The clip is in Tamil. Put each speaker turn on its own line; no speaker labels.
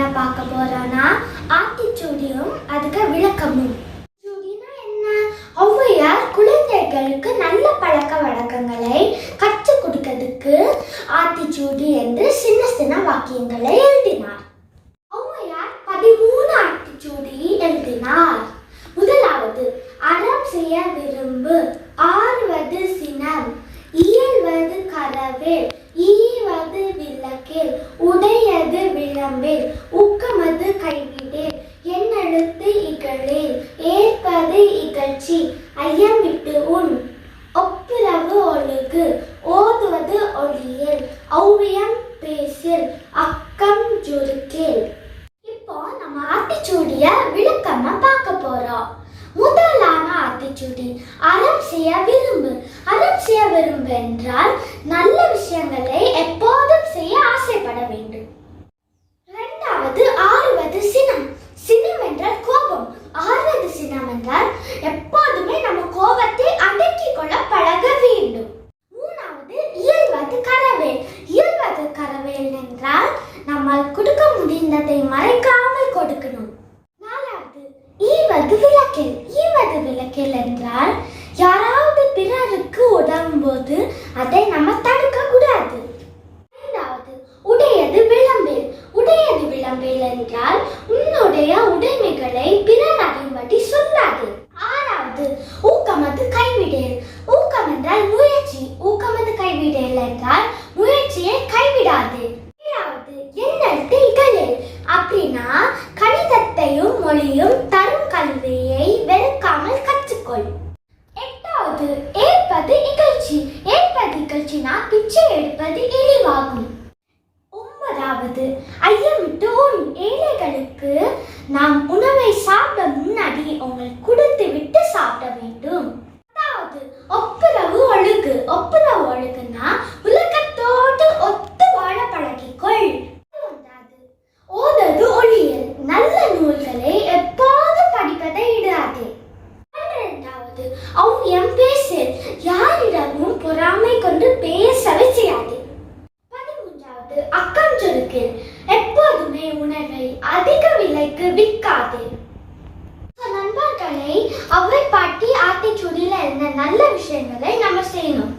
என்ன பார்க்க போறோம்னா ஆத்திச்சூடியும் அதுக்கு விளக்கமும். சூடினா என்ன? ஔவையார் குழந்தைகளுக்கு நல்ல பழக்க வழக்கங்களை கற்றுக் கொடுக்கிறதுக்கு ஆத்திச்சூடி என்று சின்ன சின்ன வாக்கியங்களை எழுதினார். ஔவையார் பதிமூணு ஆத்திச்சூடி எழுதினார். முதலாவது அறம் செய்ய விரும்பு. விளம்பேல் ஊக்கமது கைவிடே என் அழுத்து இகழே ஏற்பது இகழ்ச்சி ஐயம் விட்டு உன். ஒப்புரவு ஒழுகு ஓதுவது ஒளியல் ஔவியம் பேசில் அக்கம் ஜுருக்கேல் இப்போ நம்ம ஆத்திச்சூடிய விளக்கமா பார்க்க போறோம். முதலான ஆத்திச்சூடி அறம் செய்ய விரும்பு. அறம் செய்ய விரும்பு என்றால் நல்ல விஷயங்களை என்றால் நம்மால் கொடுக்க முடிந்ததை மறைக்காமல் கொடுக்கணும். நாலாவது ஈவது விளக்கில் ஈவது விளக்கில் என்றால் யாராவது பிறருக்கு உதவும் போது அதை நம்ம தடுக்க கூடாது. ஐந்தாவது உடையது விளம்பில் உடையது விளம்பில் என்றால் மொழியும் தரும் கல்வியை வெறுக்காமல் கற்றுக்கொள். எட்டாவது ஏற்பது இகழ்ச்சி. ஏற்பது இகழ்ச்சினா பிச்சை எடுப்பது இழிவாகும். ஒன்பதாவது ஐயமிட்டு உன் ஏழைகளுக்கு நூல்களை எப்போது படிப்பதை இடாதே. பன்னிரெண்டாவது ஔவியம் பேசு யாரிடமும் பொறாமை கொண்டு பேசவே செய்யாது. பதிமூன்றாவது அக்கம் சொருக்கு எப்போதுமே உணவை அதிக விலைக்கு விற்காது. நண்பர்களை அவை பாட்டி ஆத்திச்சூடியில இருந்த நல்ல விஷயங்களை நம்ம செய்யணும்.